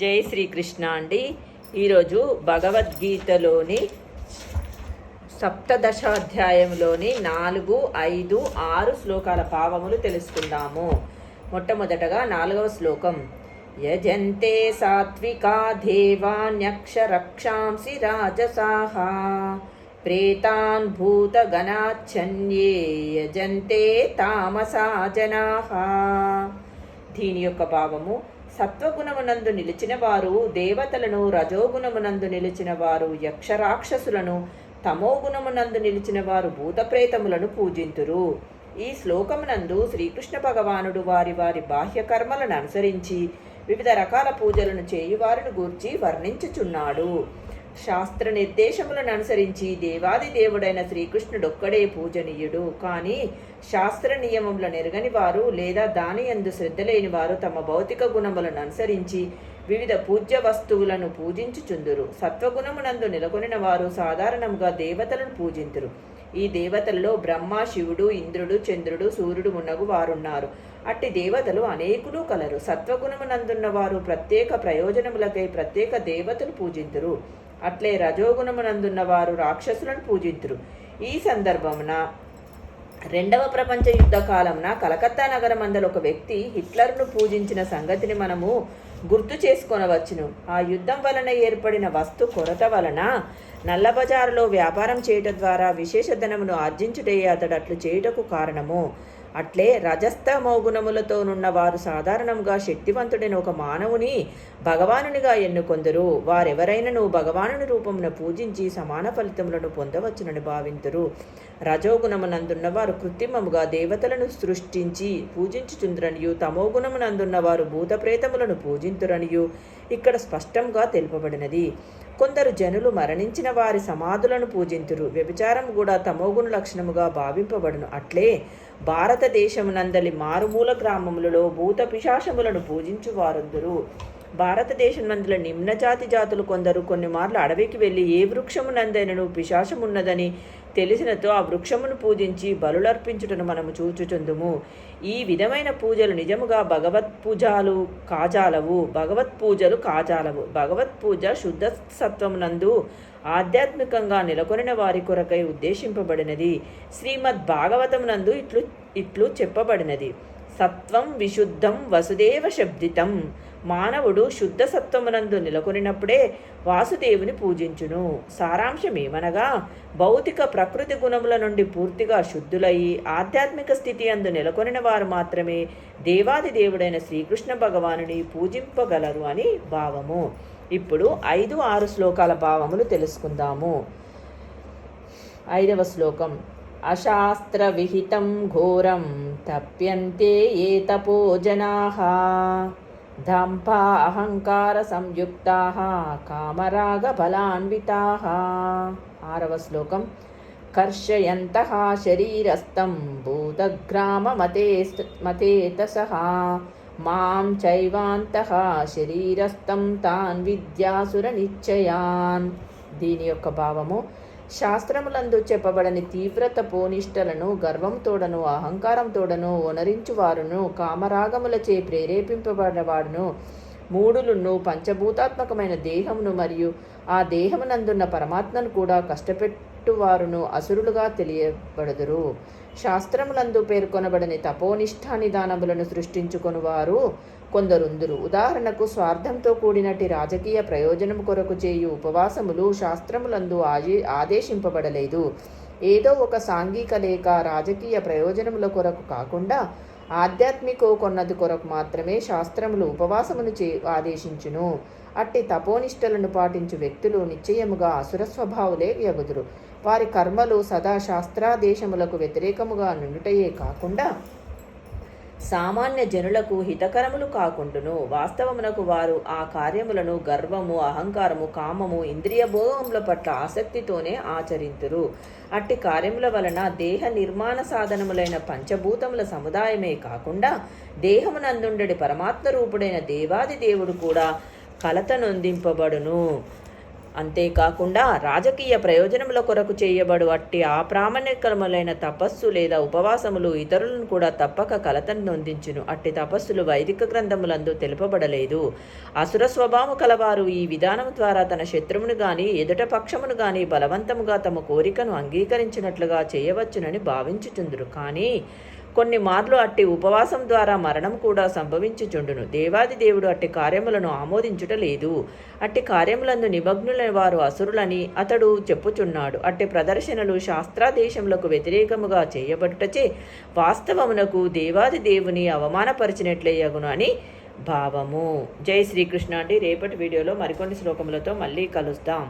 జై శ్రీకృష్ణ అండి. ఈరోజు భగవద్గీతలోని సప్తదశాధ్యాయంలోని నాలుగు ఐదు ఆరు శ్లోకాల భావములు తెలుసుకుందాము. మొట్టమొదటగా నాలుగవ శ్లోకం. యజంతే సాత్వికా దేవాన్యక్షరక్షాంసి రాజసాహ. ప్రేతాన్ భూతగణాచ్ఛన్యే యజంతే తామసా జనాః దీని యొక్క భావము సత్వగుణమునందు నిలిచిన వారు దేవతలను రజోగుణమునందు నిలిచిన వారు యక్షరాక్షసులను తమోగుణమునందు నిలిచిన వారు భూతప్రేతములను పూజింతురు. ఈ శ్లోకమునందు శ్రీకృష్ణ భగవానుడు వారి వారి బాహ్య కర్మలను అనుసరించి వివిధ రకాల పూజలను చేయువారిని గూర్చి వర్ణించుచున్నాడు. శాస్త్ర నిర్దేశములను అనుసరించి దేవాది దేవుడైన శ్రీకృష్ణుడొక్కడే పూజనీయుడు. కానీ శాస్త్ర నియమములను నెరగని వారు లేదా దాని యందు శ్రద్ధ లేని వారు తమ భౌతిక గుణములను అనుసరించి వివిధ పూజ్య వస్తువులను పూజించుచుందురు. సత్వగుణమునందు నెలకొనిన వారు సాధారణంగా దేవతలను పూజింతురు. ఈ దేవతల్లో బ్రహ్మ శివుడు ఇంద్రుడు చంద్రుడు సూర్యుడు మున్నగు వారున్నారు. అట్టి దేవతలు అనేకులు కలరు. సత్వగుణమునందున్న వారు ప్రత్యేక ప్రయోజనములకై ప్రత్యేక దేవతలు పూజింతురు. అట్లే రజోగుణమునందున్న వారు రాక్షసులను పూజింతురు. ఈ సందర్భమున రెండవ ప్రపంచ యుద్ధ కాలంన కలకత్తా నగరం అందరు ఒక వ్యక్తి హిట్లర్ను పూజించిన సంగతిని మనము గుర్తు చేసుకొనవచ్చును. ఆ యుద్ధం వలన ఏర్పడిన వస్తు కొరత వలన నల్లబజారులో వ్యాపారం చేయటం ద్వారా విశేష ధనమును ఆర్జించుటే అతడు అట్లు చేయుటకు కారణము. అట్లే రజస్తమోగుణములతోనున్న వారు సాధారణంగా శక్తివంతుడైన ఒక మానవుని భగవానునిగా ఎన్నుకొందరు. వారెవరైనను భగవానుని రూపమున పూజించి సమాన ఫలితములను పొందవచ్చునని భావింతురు. రజోగుణమునందున్న వారు కృత్రిమముగా దేవతలను సృష్టించి పూజించుచుందురనియు తమోగుణమునందున్న వారు భూతప్రేతములను పూజింతురనియు. ఇక్కడ స్పష్టంగా తెలుపబడినది. కొందరు జనులు మరణించిన వారి సమాధులను పూజింతురు. వ్యభిచారం కూడా తమోగుణ లక్షణముగా భావింపబడును. అట్లే భారతదేశమునందలి మారుమూల గ్రామములలో భూత పిశాశములను పూజించు వారందరూ. భారతదేశం నందుల నిమ్నజాతి జాతులు కొందరు కొన్ని మార్లు అడవికి వెళ్ళి ఏ వృక్షమునందైనను పిశాశమున్నదని తెలిసినతో ఆ వృక్షమును పూజించి బలులర్పించుటను మనము చూచుచుందుము. ఈ విధమైన పూజలు నిజముగా భగవత్ పూజలు కాజాలవు. భగవత్ పూజలు కాజాలవు. భగవత్ పూజ శుద్ధ సత్వమునందు ఆధ్యాత్మికంగా నెలకొనిన వారి కొరకై ఉద్దేశింపబడినది. శ్రీమద్ భాగవతమునందు ఇట్లు ఇట్లు చెప్పబడినది. సత్వం విశుద్ధం వసుదేవ శబ్దితం. మానవుడు శుద్ధ సత్వమునందు నెలకొనినప్పుడే వాసుదేవుని పూజించును. సారాంశమేమనగా భౌతిక ప్రకృతి గుణముల నుండి పూర్తిగా శుద్ధులయ్యి ఆధ్యాత్మిక స్థితి అందు నెలకొనిన వారు మాత్రమే దేవాది దేవుడైన శ్రీకృష్ణ భగవానుని పూజింపగలరు అని భావము. ఇప్పుడు ఐదు ఆరు శ్లోకాల భావములు తెలుసుకుందాము. ఐదవ శ్లోకం. అశాస్త్రవిహితం ఘోరం తప్యంతే ఏ తపో జనాహా దంభా అహంకార సంయుక్తా కామరాగ బలాన్వితాః ఆరవ శ్లోకం. కర్షయంత శరీరస్థం భూతగ్రామమతే మతేతసః. మాం చైవాంత శరీరస్థం తాన్ విద్యాసుర నిశ్చయాన్ దీని యొక్క భావము శాస్త్రములందు చెప్పబడని తీవ్రత పోనిష్టలను గర్వంతోడను అహంకారంతోడను ఒనరించువారును కామరాగములచే ప్రేరేపింపబడినవాడును మూడులును పంచభూతాత్మకమైన దేహమును మరియు ఆ దేహమునందున్న పరమాత్మను కూడా కష్టపెట్టువారును అసురులుగా తెలియబడదురు. శాస్త్రములందు పేర్కొనబడని తపోనిష్ఠా నిదానములను సృష్టించుకొని వారు కొందరుందురు. ఉదాహరణకు స్వార్థంతో కూడినటి రాజకీయ ప్రయోజనం కొరకు చేయు ఉపవాసములు శాస్త్రములందు ఆజే ఆదేశింపబడలేదు. ఏదో ఒక సాంఘిక లేక రాజకీయ ప్రయోజనముల కొరకు కాకుండా ఆధ్యాత్మికో కొన్నది కొరకు మాత్రమే శాస్త్రములు ఉపవాసమును చే ఆదేశించును. అట్టి తపోనిష్టలను పాటించు వ్యక్తులు నిశ్చయముగా అసుర స్వభావులే వ్యగుదురు. వారి కర్మలు సదా శాస్త్రాదేశములకు వ్యతిరేకముగా నుండుటయే కాకుండా సామాన్య జనులకు హితకరములు కాకుండును. వాస్తవమునకు వారు ఆ కార్యములను గర్వము అహంకారము కామము ఇంద్రియ భోగముల పట్ల ఆసక్తితోనే ఆచరింతురు. అట్టి కార్యముల వలన దేహ నిర్మాణ సాధనములైన పంచభూతముల సముదాయమే కాకుండా దేహమునందుండడి పరమాత్మ రూపుడైన దేవాది దేవుడు కూడా కలత నొందింపబడును. అంతేకాకుండా రాజకీయ ప్రయోజనముల కొరకు చేయబడు అట్టి అప్రామాణికములైన తపస్సు లేదా ఉపవాసములు ఇతరులను కూడా తప్పక కలతను నొందించును. అట్టి తపస్సులు వైదిక గ్రంథములందు తెలుపబడలేదు. అసుర స్వభావము కలవారు ఈ విధానం ద్వారా తన శత్రువును గాని ఎదుట పక్షమును గాని బలవంతముగా తమ కోరికను అంగీకరించినట్లుగా చేయవచ్చునని భావించుచుందురు. కానీ కొన్ని మార్లు అట్టి ఉపవాసం ద్వారా మరణం కూడా సంభవించుచుండును. దేవాది దేవుడు అట్టి కార్యములను ఆమోదించుట లేదు. అట్టి కార్యములందు నిమగ్నులైన వారు అసురులని అతడు చెప్పుచున్నాడు. అట్టి ప్రదర్శనలు శాస్త్రాదేశములకు వ్యతిరేకముగా చేయబడుటచే వాస్తవమునకు దేవాది దేవుని అవమానపరిచినట్లేయగును అని భావము. జై శ్రీకృష్ణ అండి. రేపటి వీడియోలో మరికొన్ని శ్లోకములతో మళ్ళీ కలుస్తాం